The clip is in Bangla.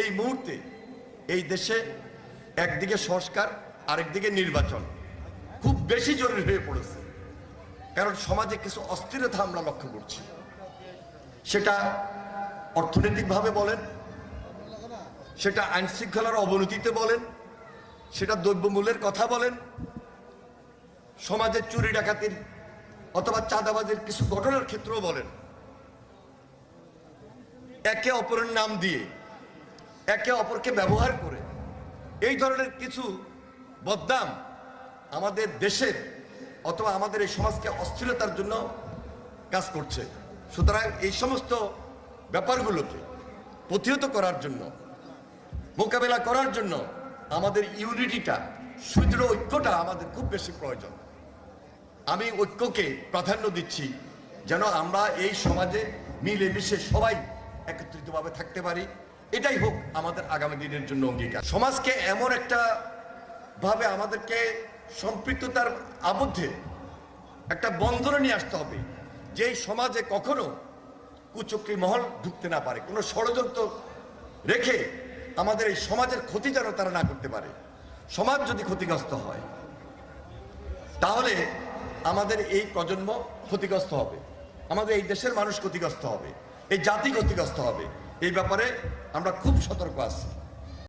এই মুহূর্তে এই দেশে একদিকে সংস্কার, আরেকদিকে নির্বাচন। খুব বেশি জরুরি হয়ে পড়েছে। কারণ সমাজে কিছু অস্থিরতা আমরা লক্ষ্য করছি। সেটা অর্থনৈতিকভাবে বলেন, সেটা আইন শৃঙ্খলার অবনতিতে বলেন, সেটা দ্রব্যমূল্যের কথা বলেন, সমাজের চুরি ডাকাতির অথবা চাঁদাবাজির কিছু ঘটনার ক্ষেত্রেও বলেন। একে অপরের নাম দিয়ে একে অপরকে ব্যবহার করে এই ধরনের কিছু বদনাম আমাদের দেশের অথবা আমাদের এই সমাজকে অস্থিরতার জন্য কাজ করছে। সুতরাং এই সমস্ত ব্যাপারগুলোকে প্রতিহত করার জন্য, মোকাবেলা করার জন্য আমাদের ইউনিটিটা, সুদৃঢ় ঐক্যটা আমাদের খুব বেশি প্রয়োজন। আমি ঐক্যকে প্রাধান্য দিচ্ছি যেন আমরা এই সমাজে মিলেমিশে সবাই একত্রিতভাবে থাকতে পারি। এটাই হোক আমাদের আগামী দিনের জন্য অঙ্গীকার। সমাজকে এমন একটা ভাবে আমাদেরকে সম্পৃক্ততার আবদ্ধে একটা বন্ধনে নিয়ে আসতে হবে যে সমাজে কখনো কুচক্রী মহল ঢুকতে না পারে, কোনো ষড়যন্ত্র রেখে আমাদের এই সমাজের ক্ষতি যেন তারা না করতে পারে। সমাজ যদি ক্ষতিগ্রস্ত হয়, তাহলে আমাদের এই প্রজন্ম ক্ষতিগ্রস্ত হবে, আমাদের এই দেশের মানুষ ক্ষতিগ্রস্ত হবে, এই জাতি ক্ষতিগ্রস্ত হবে। এই ব্যাপারে আমরা খুব সতর্ক আছি।